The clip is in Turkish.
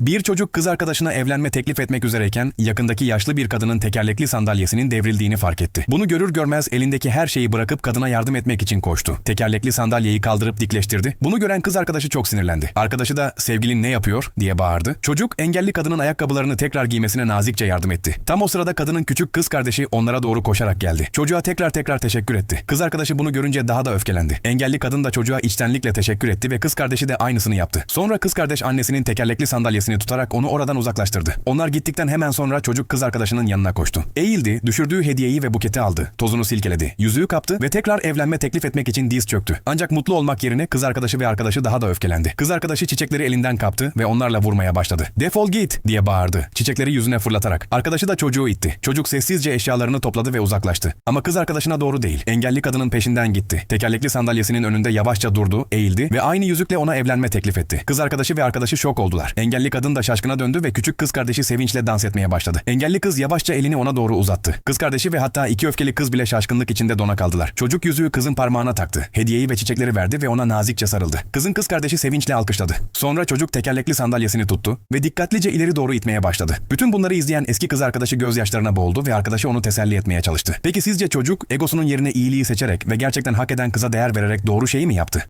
Bir çocuk kız arkadaşına evlenme teklif etmek üzereyken yakındaki yaşlı bir kadının tekerlekli sandalyesinin devrildiğini fark etti. Bunu görür görmez elindeki her şeyi bırakıp kadına yardım etmek için koştu. Tekerlekli sandalyeyi kaldırıp dikleştirdi. Bunu gören kız arkadaşı çok sinirlendi. Arkadaşı da sevgilin ne yapıyor diye bağırdı. Çocuk engelli kadının ayakkabılarını tekrar giymesine nazikçe yardım etti. Tam o sırada kadının küçük kız kardeşi onlara doğru koşarak geldi. Çocuğa tekrar tekrar teşekkür etti. Kız arkadaşı bunu görünce daha da öfkelendi. Engelli kadın da çocuğa içtenlikle teşekkür etti ve kız kardeşi de aynısını yaptı. Sonra kız kardeş annesinin tekerlekli sandalyesini tutarak onu oradan uzaklaştırdı. Onlar gittikten hemen sonra çocuk kız arkadaşının yanına koştu. Eğildi, düşürdüğü hediyeyi ve buketi aldı. Tozunu silkeledi. Yüzüğü kaptı ve tekrar evlenme teklif etmek için diz çöktü. Ancak mutlu olmak yerine kız arkadaşı ve arkadaşı daha da öfkelendi. Kız arkadaşı çiçekleri elinden kaptı ve onlarla vurmaya başladı. Defol git diye bağırdı. Çiçekleri yüzüne fırlatarak. Arkadaşı da çocuğu itti. Çocuk sessizce eşyalarını topladı ve uzaklaştı. Ama kız arkadaşına doğru değil. Engelli kadının peşinden gitti. Tekerlekli sandalyesinin önünde yavaşça durdu, eğildi ve aynı yüzükle ona evlenme teklif etti. Kız arkadaşı ve arkadaşı şok oldular. Engelli kadın da şaşkına döndü ve küçük kız kardeşi sevinçle dans etmeye başladı. Engelli kız yavaşça elini ona doğru uzattı. Kız kardeşi ve hatta iki öfkeli kız bile şaşkınlık içinde dona kaldılar. Çocuk yüzüğü kızın parmağına taktı. Hediyeyi ve çiçekleri verdi ve ona nazikçe sarıldı. Kızın kız kardeşi sevinçle alkışladı. Sonra çocuk tekerlekli sandalyesini tuttu ve dikkatlice ileri doğru itmeye başladı. Bütün bunları izleyen eski kız arkadaşı gözyaşlarına boğuldu ve arkadaşı onu teselli etmeye çalıştı. Peki sizce çocuk egosunun yerine iyiliği seçerek ve gerçekten hak eden kıza değer vererek doğru şeyi mi yaptı?